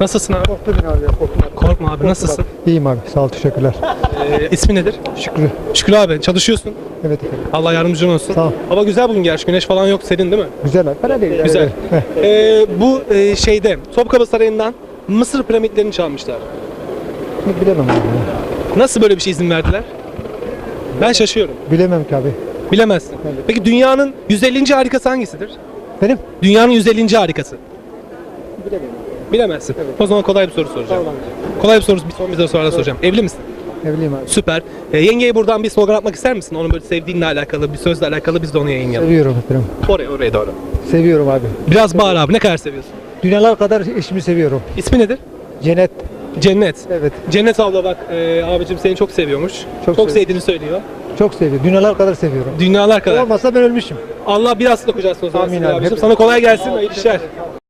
Nasılsın abi? Korktum yine abi ya korktum. abi. Korkma abi nasılsın? İyiyim abi sağ ol teşekkürler. Ee, ismi nedir? Şükrü. Şükrü abi çalışıyorsun. Evet efendim. Allah yardımcın olsun. Sağ ol. Hava güzel bugün gerçi güneş falan yok serin değil mi? Güzel abi. Fena değil. Güzel. Evet. Heh. Ee, bu e, şeyde Topkapı Sarayı'ndan Mısır piramitlerini çalmışlar. Bilemem abi. ya. Nasıl böyle bir şey izin verdiler? Ben şaşıyorum. Bilemem ki abi. Bilemezsin. Peki dünyanın 150. harikası hangisidir? Benim? Dünyanın 150. harikası. Bilemem. Bilemezsin. O zaman kolay bir soru soracağım. Kolay bir soru, bir son bir soru sonra soracağım. Evli misin? Evliyim abi. Süper. Ee, yengeye buradan bir slogan atmak ister misin? Onun böyle sevdiğinle alakalı, bir sözle alakalı biz de onu yayınlayalım. Seviyorum efendim. Oraya, oraya doğru. Seviyorum abi. Biraz bağır abi. Ne kadar seviyorsun? Dünyalar kadar eşimi seviyorum. İsmi nedir? Cennet. Cennet. Evet. Cennet abla bak e, abicim seni çok seviyormuş. Çok, Çok sevdiğini söylüyor. Çok seviyorum. Dünyalar kadar seviyorum. Dünyalar kadar. Olmasa ben ölmüşüm. Allah biraz da kucaksın o zaman. Amin abi. abicim. Hep- Sana kolay gelsin. Hayırlı işler.